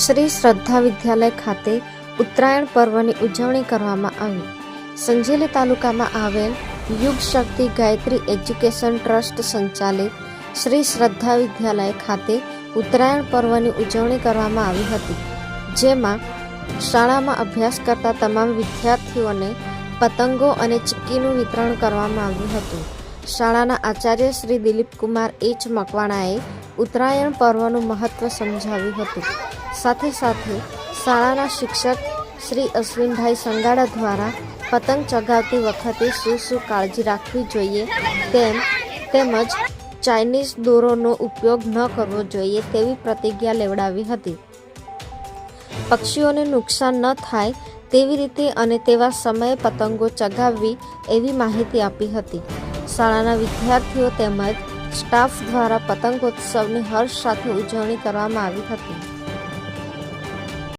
શ્રી શ્રદ્ધા વિદ્યાલય ખાતે ઉત્તરાયણ પર્વની ઉજવણી કરવામાં આવી. સંજેલી તાલુકામાં આવેલ યુગ શક્તિ ગાયત્રી એજ્યુકેશન ટ્રસ્ટ સંચાલિત શ્રી શ્રદ્ધા વિદ્યાલય ખાતે ઉત્તરાયણ પર્વની ઉજવણી કરવામાં આવી હતી, જેમાં શાળામાં અભ્યાસ કરતા તમામ વિદ્યાર્થીઓને પતંગો અને ચીક્કીનું વિતરણ કરવામાં આવ્યું હતું. શાળાના આચાર્ય શ્રી દિલીપકુમાર એચ મકવાણાએ ઉત્તરાયણ પર્વનું મહત્વ સમજાવ્યું હતું. સાથે સાથે શાળાના શિક્ષક શ્રી અશ્વિનભાઈ સંગાડા દ્વારા પતંગ ચગાવતી વખતે શું શું કાળજી રાખવી જોઈએ તેમ તેમજ ચાઇનીઝ દોરોનો ઉપયોગ ન કરવો જોઈએ તેવી પ્રતિજ્ઞા લેવડાવી હતી. પક્ષીઓને નુકસાન ન થાય તેવી રીતે અને તેવા સમયે પતંગો ચગાવવી એવી માહિતી આપી હતી. શાળાના વિદ્યાર્થીઓ તેમજ સ્ટાફ દ્વારા પતંગોત્સવની હર્ષ સાથે ઉજવણી કરવામાં આવી હતી.